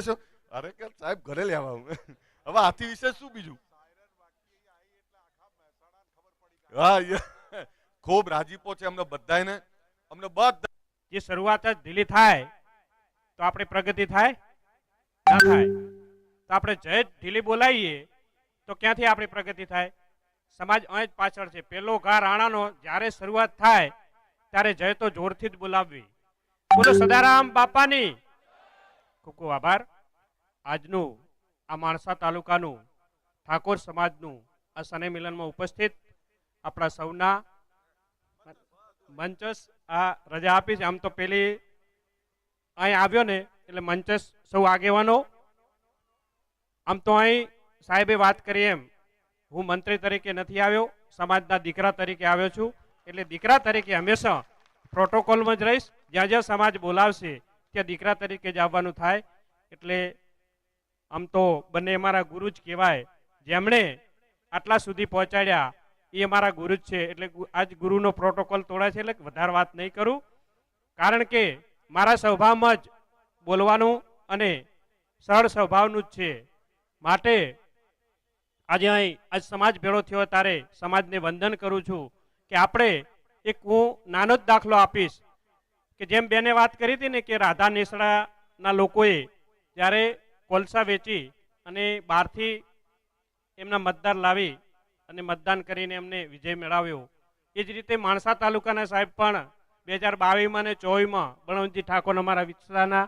જશો અરે કે સાહેબ, ઘરે લેવા હું. હવે આથી વિશે શું બીજું? હા ખૂબ રાજીપો છે અમને બધાને અમને બધા જે શરૂઆત જ ઢીલી થાય, તો આપણી પ્રગતિ થાય? ના થાય. તો આપણે જય ઢીલી બોલાવીએ તો ક્યાંથી આપણી પ્રગતિ થાય? સમાજ અહીં જ પાછળ છે. પેલો ઘા રાણાનો જ્યારે શરૂઆત થાય, ત્યારે જય તો જોરથી જ બોલાવવી. બોલો, સદારામ બાપાની. ખૂબ ખૂબ આભાર. આજનું આ માણસા તાલુકાનું ઠાકોર સમાજનું આ શનિ મિલનમાં ઉપસ્થિત આપણા સૌના મંચસ આ રજા આપી છે. આમ તો પેલી અહીં આવ્યો ને એટલે મંચસ સૌ આગેવાનો. આમ તો અહીં સાહેબે વાત કરી એમ. હું મંત્રી તરીકે નથી આવ્યો, સમાજના દીકરા તરીકે આવ્યો છું. એટલે દીકરા તરીકે હંમેશા પ્રોટોકોલમાં જ રહીશ. જ્યાં જ્યાં સમાજ બોલાવશે ત્યાં દીકરા તરીકે જ આવવાનું થાય. એટલે આમ તો બંને અમારા ગુરુ જ કહેવાય. જેમણે આટલા સુધી પહોંચાડ્યા, એ અમારા ગુરુ જ છે. એટલે આજ ગુરુનો પ્રોટોકોલ તોડાય છે એટલે વધારે વાત નહીં કરું. કારણ કે મારા સ્વભાવમાં જ બોલવાનું અને સરળ સ્વભાવનું જ છે. માટે આજે અહીં, આજ સમાજ ભેળો થયો ત્યારે સમાજને વંદન કરું છું કે આપણે એક હું નાનો જ દાખલો આપીશ. કે જેમ બેને વાત કરી હતી ને કે રાધા નેસડાના લોકોએ જ્યારે કોલસા વેચી અને બહારથી એમના મતદાર લાવી અને મતદાન કરીને એમને વિજય મેળવ્યો. એ જ રીતે માણસા તાલુકાના સાહેબ પણ બે હજાર બાવીસમાં અને ચોવીસમાં બળવંતજી ઠાકોર અમારા વિસ્તારના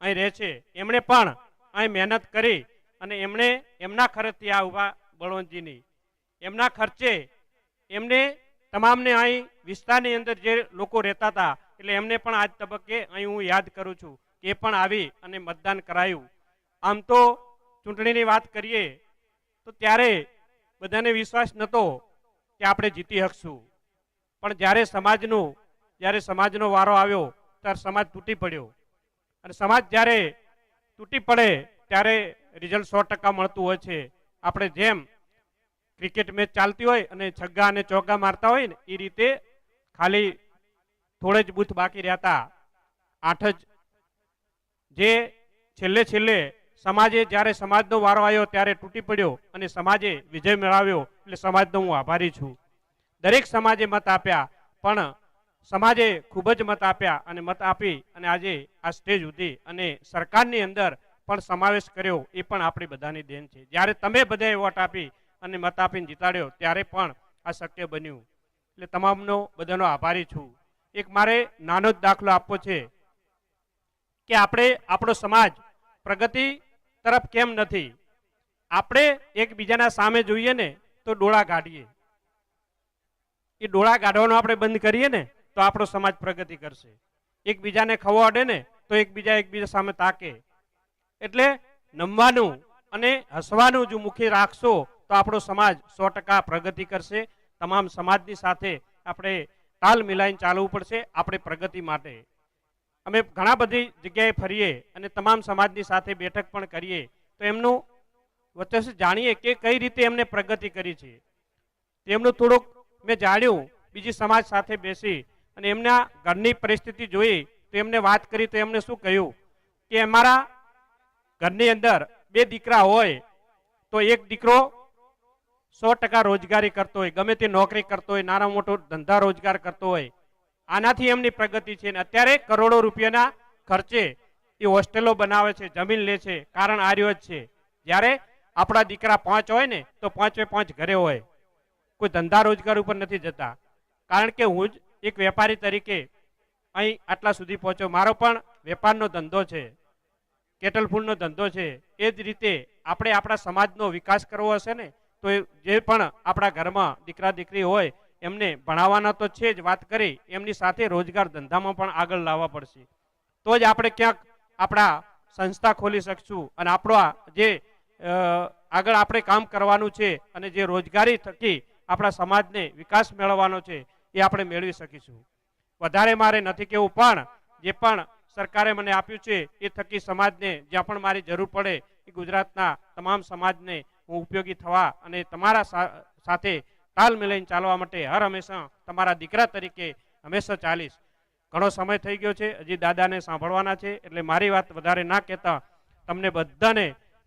અહીં રહે છે. એમણે પણ અહીં મહેનત કરી અને એમણે એમના ખર્ચથી આ ઊભા બળવંતજીની. એમના ખર્ચે એમને તમામને અહીં વિસ્તારની અંદર જે લોકો રહેતા હતા એટલે એમને પણ આજ તબક્કે અહીં હું યાદ કરું છું કે પણ આવી અને મતદાન કરાયું. આમ તો ચૂંટણીની વાત કરીએ, તો ત્યારે બધાને વિશ્વાસ નહોતો કે આપણે જીતી શકશું પણ જ્યારે સમાજનું, જ્યારે સમાજનો વારો આવ્યો, ત્યારે સમાજ તૂટી પડ્યો. અને સમાજ જ્યારે તૂટી પડે, ત્યારે રિઝલ્ટ સો ટકા મળતું હોય છે. આપણે જેમ ક્રિકેટ મેચ ચાલતી હોય અને છગ્ગા અને ચોગ્ગા મારતા હોય ને, એ રીતે ખાલી થોડે જ બુથ બાકી રહ્યા હતા આઠ જ. જે છેલ્લે છેલ્લે સમાજે જ્યારે સમાજનો વારો આવ્યો ત્યારે તૂટી પડ્યો અને સમાજે વિજય મેળવ્યો એટલે સમાજનો હું આભારી છું. દરેક સમાજે મત આપ્યા, પણ સમાજે ખૂબ જ મત આપ્યા અને મત આપી અને આજે આ સ્ટેજ સુધી અને સરકારની અંદર પણ સમાવેશ કર્યો એ પણ આપણી બધાની દેન છે. જ્યારે તમે બધાએ વોટ આપી અને મત આપીને જીતાડ્યો, ત્યારે પણ આ શક્ય બન્યું. એટલે તમામનો બધાનો આભારી છું. એક મારે નાનો જ દાખલો આપવો છે કે આપણે આપણો સમાજ પ્રગતિ તરફ કેમ નથી? આપણે એકબીજાના સામે જોઈએ ને તો ડોળા કાઢીએ એ ડોળા કાઢવાનો આપણે બંધ કરીએ ને તો આપણો સમાજ પ્રગતિ કરશે. એકબીજાને ખવો અડે ને તો એકબીજા એકબીજા સામે તાકે. એટલે નમવાનું અને હસવાનું જો મુખે રાખશો તો આપણો સમાજ સો પ્રગતિ કરશે. તમામ સમાજની સાથે આપણે તાલ મિલાઈને ચાલવું પડશે આપણે પ્રગતિ માટે. અમે ઘણા બધી જગ્યાએ ફરીએ અને તમામ સમાજની સાથે બેઠક પણ કરીએ, તો એમનું વચ્ચે જાણીએ કે કઈ રીતે એમને પ્રગતિ કરી છે. તેમનું થોડુંક મેં જાણ્યું, બીજી સમાજ સાથે બેસી અને એમના ઘરની પરિસ્થિતિ જોઈ, તો એમને વાત કરી, તો એમને શું કહ્યું? કે અમારા ઘરની અંદર બે દીકરા હોય, તો એક દીકરો સો ટકા રોજગારી કરતો હોય, ગમે તે નોકરી કરતો હોય, નાના મોટો ધંધા રોજગાર કરતો હોય, આનાથી એમની પ્રગતિ છે ને અત્યારે કરોડો રૂપિયાના ખર્ચે એ હોસ્ટેલો બનાવે છે, જમીન લે છે, કારણ આ રહ્યો જ છે. જ્યારે આપણા દીકરા પાંચ હોય ને, તો પાંચે પાંચ ઘરે હોય. કોઈ ધંધા રોજગાર ઉપર નથી જતા. કારણ કે હું જ એક વેપારી તરીકે અહીં આટલા સુધી પહોંચ્યો. મારો પણ વેપારનો ધંધો છે, કેટલ ફૂલનો ધંધો છે. એ જ રીતે આપણે આપણા સમાજનો વિકાસ કરવો હશે ને તો જે પણ આપણા ઘરમાં દીકરા દીકરી હોય, એમને ભણાવવાના તો છે જ વાત કરી, એમની સાથે રોજગાર ધંધામાં પણ આગળ લાવવા પડશે. તો જ આપણે ક્યાંક આપણા સંસ્થા ખોલી શકશું અને આપણો જે આગળ આપણે કામ કરવાનું છે અને જે રોજગારી થકી આપણા સમાજને વિકાસ મેળવવાનો છે, એ આપણે મેળવી શકીશું. વધારે મારે નથી કેવું, પણ જે પણ સરકારે મને આપ્યું છે, એ થકી સમાજને જ્યાં પણ મારી જરૂર પડે, એ ગુજરાતના તમામ સમાજને હું ઉપયોગી થવા અને તમારા સાથે તાલ મિલાઈને ચાલવા માટે હર હંમેશા તમારા દીકરા તરીકે હંમેશા ચાલીશ. ઘણો સમય થઈ ગયો છે, હજી દાદાને સાંભળવાના છે, એટલે મારી વાત વધારે ના કહેતા તમને બધાને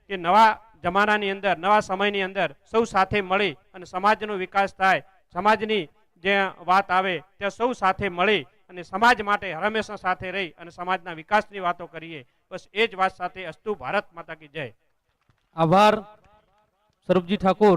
કે નવા જમાનાની અંદર, નવા સમયની અંદર સૌ સાથે મળી અને સમાજનો વિકાસ થાય. સમાજની જે વાત આવે, ત્યાં સૌ સાથે મળી અને સમાજ માટે હંમેશા સાથે રહી અને સમાજના વિકાસની વાતો કરીએ. બસ એ જ વાત સાથે અસ્તુ ભારત માતા કી જય. આભાર. સ્વરૂપજી ઠાકોર